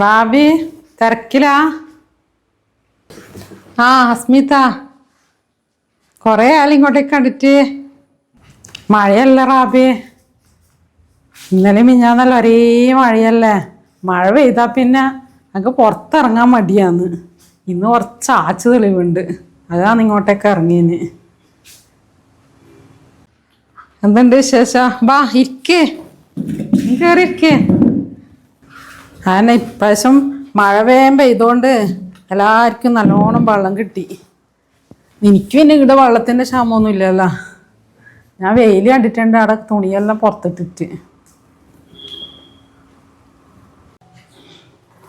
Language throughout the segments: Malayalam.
റാബി തിരക്കിലാ? ആ അസ്മിത. കുറേ ആൾ ഇങ്ങോട്ടേക്ക് കണ്ടിട്ട് മഴയല്ല റാബി? ഇന്നലെ മിഞ്ഞാന്നല്ല ഒരേ മഴയല്ലേ? മഴ പെയ്താൽ പിന്നെ ഞങ്ങൾക്ക് പുറത്തിറങ്ങാൻ മടിയാന്ന് ഇന്ന് കുറച്ച് ആച്ച് തെളിവുണ്ട്. അതാണ് ഇങ്ങോട്ടേക്ക് ഇറങ്ങിയന് എന്തുണ്ട് വിശേഷം? ബാ ഇരിക്കേ. നീ കയറി ഇരിക്കേ. അങ്ങനെ ഇപ്രാവശ്യം മഴ വേഗം പെയ്തുകൊണ്ട് എല്ലാവർക്കും നല്ലോണം വെള്ളം കിട്ടി. എനിക്ക് പിന്നെ ഇവിടെ വെള്ളത്തിന്റെ ക്ഷാമമൊന്നും ഇല്ലല്ലോ. ഞാൻ വെയിൽ കണ്ടിട്ടുണ്ട് അവിടെ തുണിയെല്ലാം പുറത്തിട്ടിട്ട്.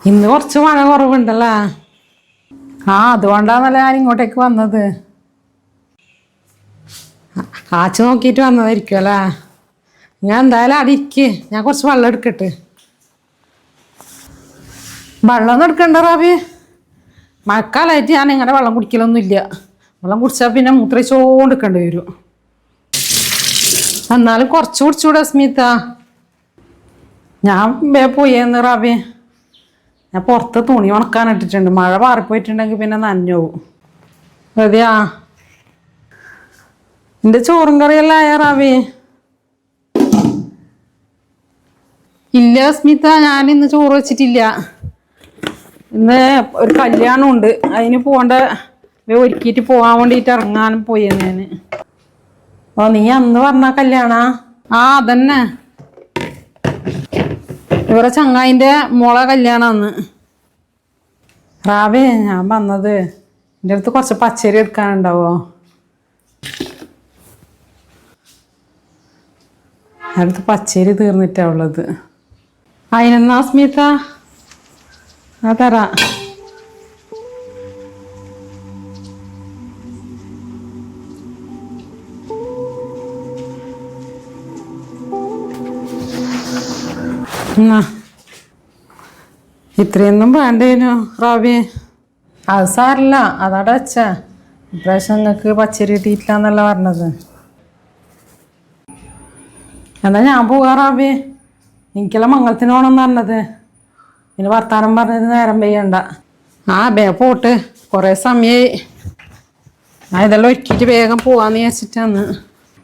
ഇന്ന് കുറച്ച് മഴ കുറവുണ്ടല്ലോ. ആ അതുകൊണ്ടാണല്ലോ ഞാൻ ഇങ്ങോട്ടേക്ക് വന്നത്. ആച്ച് നോക്കിയിട്ട് വന്നതായിരിക്കും അല്ലേ? ഞാൻ എന്തായാലും അവിടെ ഇരിക്കേ. ഞാൻ കുറച്ച് വെള്ളം എടുക്കട്ടെ. വെള്ളം എടുക്കണ്ട റാബി മഴക്കാലായിട്ട് ഞാൻ ഇങ്ങനെ വെള്ളം കുടിക്കലൊന്നും ഇല്ല. വെള്ളം കുടിച്ചാൽ പിന്നെ മൂത്രയിച്ചോണ്ടിരിക്കേണ്ടി വരും. എന്നാലും കുറച്ച് കുടിച്ചൂടെ സ്മിത. ഞാൻ വേ പോയെന്ന് റാബി ഞാൻ പുറത്ത് തുണി ഉണക്കാൻ ഇട്ടിട്ടുണ്ട്. മഴ മാറിപ്പോയിട്ടുണ്ടെങ്കിൽ പിന്നെ നനഞ്ഞു പോകും അതെയാ എന്റെ ചോറും കറിയെല്ലാം ആയ റാബി ഇല്ല സ്മിത ഞാൻ ഇന്ന് ചോറ് വെച്ചിട്ടില്ല. ഇന്ന് ഒരു കല്യാണം ഉണ്ട് അതിന് പോകേണ്ട ഒരുക്കിയിട്ട് പോകാൻ വേണ്ടിട്ട് ഇറങ്ങാൻ പോയി ഞാൻ ഓ നീ അന്ന് പറഞ്ഞ കല്യാണ? ആ അതന്നെ. ഇവരെ ചങ്ങായിന്റെ മോളെ കല്യാണം അന്ന് റാവേ ഞാൻ വന്നത്. എന്റെ അടുത്ത് കുറച്ച് പച്ചരി എടുക്കാനുണ്ടാവോ? അടുത്ത് പച്ചരി തീർന്നിട്ടാ ഉള്ളത്. അതിനെന്നാ സ്മിത? ആ തരാ ഇത്രയൊന്നും വേണ്ടേനു റാബി അത് സാറില്ല അതാടെ വെച്ച. ഇപ്രാവശ്യം നിങ്ങൾക്ക് പച്ചരി കിട്ടിയിട്ടില്ല എന്നല്ല പറഞ്ഞത്. എന്നാ ഞാൻ പോവാ റാബി എനിക്കെല്ലാം മംഗളത്തിന് പോകണമെന്ന് പറഞ്ഞത്. പിന്നെ വർത്താനം പറഞ്ഞത് നേരം പെയ്യണ്ട ആ ബേ പോട്ട്. കുറേ സമയമായി ഞാൻ ഇതെല്ലാം ഒരുക്കിയിട്ട് വേഗം പോവാന്ന് വിചാരിച്ചിട്ടാന്ന്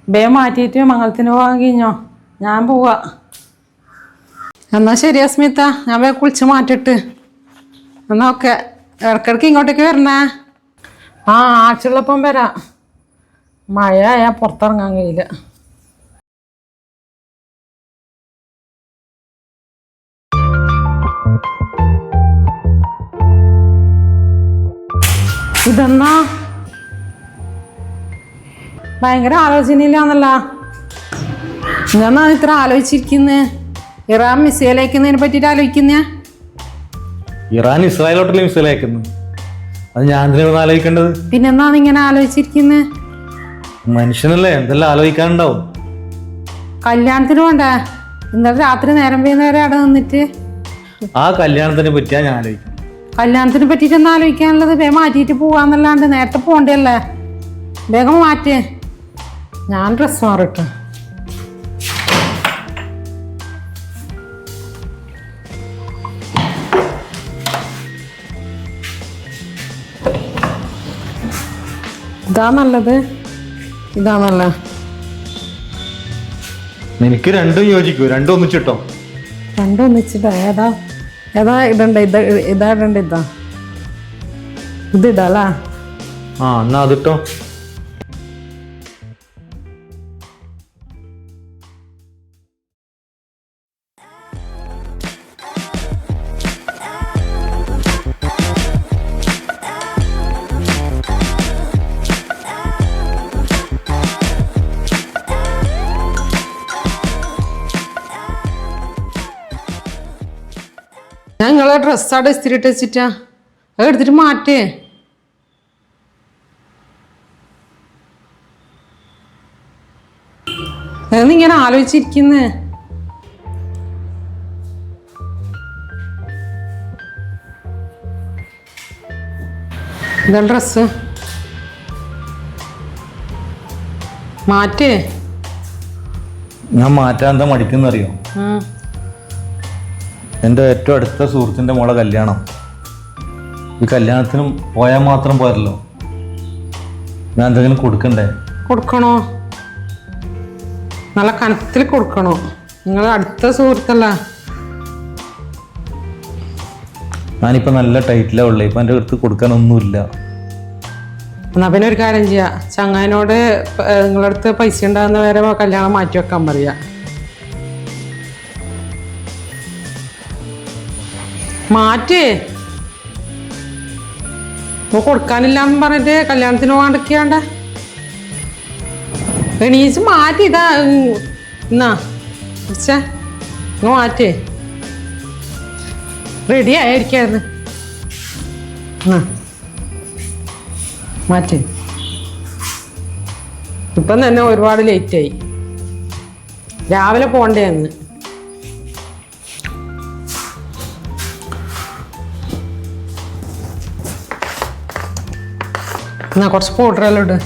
ബേ മാറ്റിയിട്ട് മംഗളത്തിന് പോകാൻ കഴിഞ്ഞോ? ഞാൻ പോവാ. എന്നാ ശരി അസ്മിത. ഞാൻ വേ കുളിച്ച് മാറ്റിട്ട്. എന്നാ ഓക്കെ ഇടക്കിടക്ക് ഇങ്ങോട്ടേക്ക് വരണേ. ആ ആഴ്ചയുള്ളപ്പം വരാം. മഴ ആയാൽ പുറത്തിറങ്ങാൻ കഴിയില്ല. ഇതെന്നാ ഭയങ്കര ആലോചനയില്ലാന്നല്ല ഞാൻ ഇത്ര ആലോചിച്ചിരിക്കുന്നേ? ഇറാൻ മിസൈൽ അയക്കുന്നതിനെ പറ്റിയിട്ട് ആലോചിക്കുന്നേ? ഇറാൻ ഇസ്രായേലോട്ടല്ലേ മിസൈൽ അയക്കുന്നത്? അത് ഞാൻ എന്തിനാണ് ആലോചിക്കേണ്ടത്? പിന്നെന്നാണ് ഇങ്ങനെ ആലോചിച്ചിരിക്കുന്നേ? മനുഷ്യനല്ലേ എന്തെല്ലാം ആലോചിക്കാനുണ്ടാവും? കല്യാണത്തിന് വേണ്ടേ ഇന്നലെ രാത്രി നേരം പെയ്യുന്നവരെ അവിടെ നിന്നിട്ട്? ആ കല്യാണത്തിനെ പറ്റിയാ ഞാൻ ആലോചിക്കുന്നത്. കല്യാണത്തിനെ പറ്റിയിട്ടൊന്നും ആലോചിക്കാനുള്ളത് വേഗം മാറ്റിയിട്ട് പോവാന്നല്ലാണ്ട് നേരത്തെ പോകണ്ടല്ലേ വേഗം മാറ്റ്. ഞാൻ ഡ്രസ്സ് മാറിട്ടു. ഇതാ നല്ലത്. ഇതാ നല്ല. എനിക്ക് രണ്ടും യോജിക്കൂ. രണ്ടും ഒന്നിച്ചിട്ടോ? രണ്ടും ഒന്നിച്ചിട്ടോ ഏതാ? ഏതാ ഇടണ്ട ഇത് ഇതാ ഇടണ്ട ഇതാ. ഇതിടാ ഇടാലാ ആ എന്നാ അതിട്ടോ. ഞാൻ നിങ്ങളെ ഡ്രസ്സ് ഇട്ട് ഇസ്തിരിട്ട് വെച്ചിട്ടാ. അത് എടുത്തിട്ട് മാറ്റേ. ഇങ്ങനെ ആലോചിച്ചിരിക്കുന്നേ. ഇതാ ഡ്രസ്സ് മാറ്റേ. ഞാൻ മാറ്റാൻ എന്താ മടിക്കുന്നറിയോ. എന്റെ ഏറ്റവും അടുത്ത സുഹൃത്തിന്റെ മോളെ കല്യാണം. ഈ കല്യാണത്തിനും പോയാൽ മാത്രം പോരല്ലോ. ഞാൻ എന്തെങ്കിലും കൊടുക്കണ്ടേ? കൊടുക്കണോ? നല്ല കനത്തിൽ കൊടുക്കണോ? നിങ്ങൾ അടുത്ത സുഹൃത്തല്ല. ഞാനിപ്പോൾ നല്ല ടൈറ്റിലാണ് ഉള്ളേ. ഇപ്പം എന്റെ അടുത്ത് കൊടുക്കാനൊന്നുമില്ല. എന്നാ പിന്നെ ഒരു കാര്യം ചെയ്യാം. ചങ്ങാനോട് നിങ്ങളടുത്ത് നിങ്ങളുടെ അടുത്ത് പൈസ ഉണ്ടാകുന്ന വരെ കല്യാണം മാറ്റി വെക്കാൻ പറയാ. മാറ്റേ. ഇപ്പൊ കൊടുക്കാനില്ലാന്ന് പറഞ്ഞിട്ട് കല്യാണത്തിന് പോകാണ്ടിരിക്കാണ്ട എണീച്ച് മാറ്റി ഇതാ എന്നാ പിടിച്ചേ ഇങ്ങ് മാറ്റേ. റെഡി ആയിരിക്കായിരുന്നു. മാറ്റി. ഇപ്പം തന്നെ ഒരുപാട് ലേറ്റായി രാവിലെ പോകണ്ടേ അന്ന്. എന്നാ കുറച്ച് പൗഡറെല്ലാം ഇട്ട്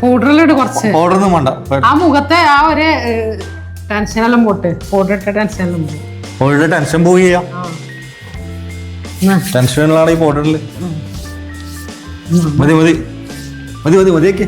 പൗഡർ എല്ലാം ഇട്ട് കുറച്ച്. ഓർഡർ ഒന്നും വേണ്ട. ആ മുഖത്തെ ആ ഒരു ടെൻഷനെല്ലാം പോട്ട്. പൗഡർ ഇട്ട ടെൻഷനെല്ലാം പോകും പൗഡർ ടെൻഷൻ പോയി എന്നാ. ഈ പൗഡറിൽ മതി മതി. മതി മതി മതിയൊക്കെ.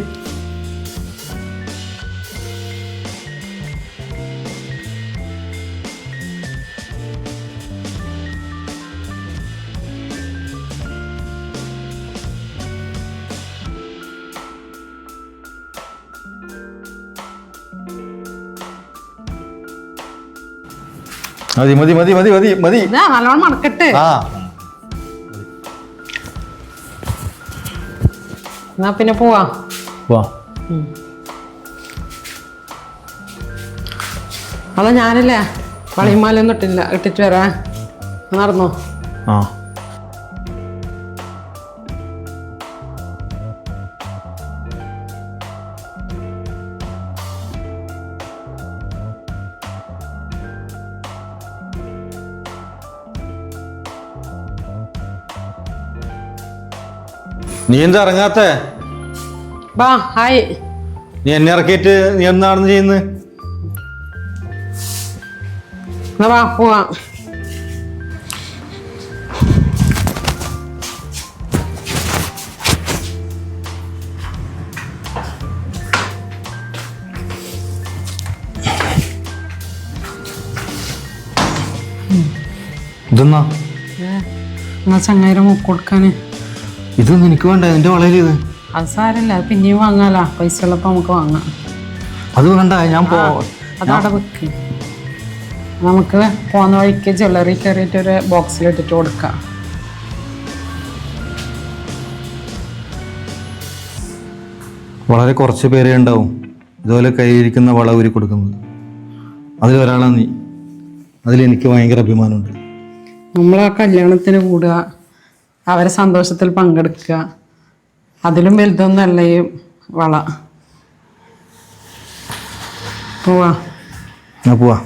മതി മതി മതി മതി മതി മതി. നല്ലോണം മണക്കട്ടെ ആ. എന്നാ പിന്നെ പോവാ. വാ. അതാ ഞാനല്ലേ വളയുമാലൊന്നും ഇട്ടില്ല ഇട്ടിട്ട് വരാ. നടന്നോ? ആ. നീ എന്താ ഇറങ്ങാത്ത? ബാ ഹായ്. നീ എന്നെ ഇറക്കിയിട്ട് നീ എന്താണെന്ന് ചെയ്യുന്നത് എന്നാ വാ പോവാ. ഇതെന്നാ? എന്നാ ചങ്ങായിരം കൊടുക്കാന്. ഇതൊന്നും എനിക്ക് വേണ്ട എന്റെ വളരെ ഇത്. അത് സാരല്ല അത് പിന്നെയും വാങ്ങാലോ. പൈസ ഉള്ളപ്പോ നമുക്ക് വാങ്ങാം. അത് വേണ്ട ഞാൻ പോ അതവിടെ വെക്ക്. നമുക്ക് പോകുന്ന വഴിക്ക് ജ്വല്ലറി കയറിയിട്ട് ഒരു ബോക്സിൽ ഇട്ടിട്ട് കൊടുക്കാം. വളരെ കുറച്ച് പേരേ ഉണ്ടാവും. ഇതുപോലെ കയ്യിരിക്കുന്ന വള ഊരി കൊടുക്കുന്നത്. അതിൽ ഒരാളാണ് നീ. അതിൽ എനിക്ക് ഭയങ്കര അഭിമാനമുണ്ട്. നമ്മൾ ആ കല്യാണത്തിന് കൂടുക അവരെ സന്തോഷത്തിൽ പങ്കെടുക്കുക. അതിലും വലുതൊന്നല്ല ഈ വള. പോവാ. പോവാ.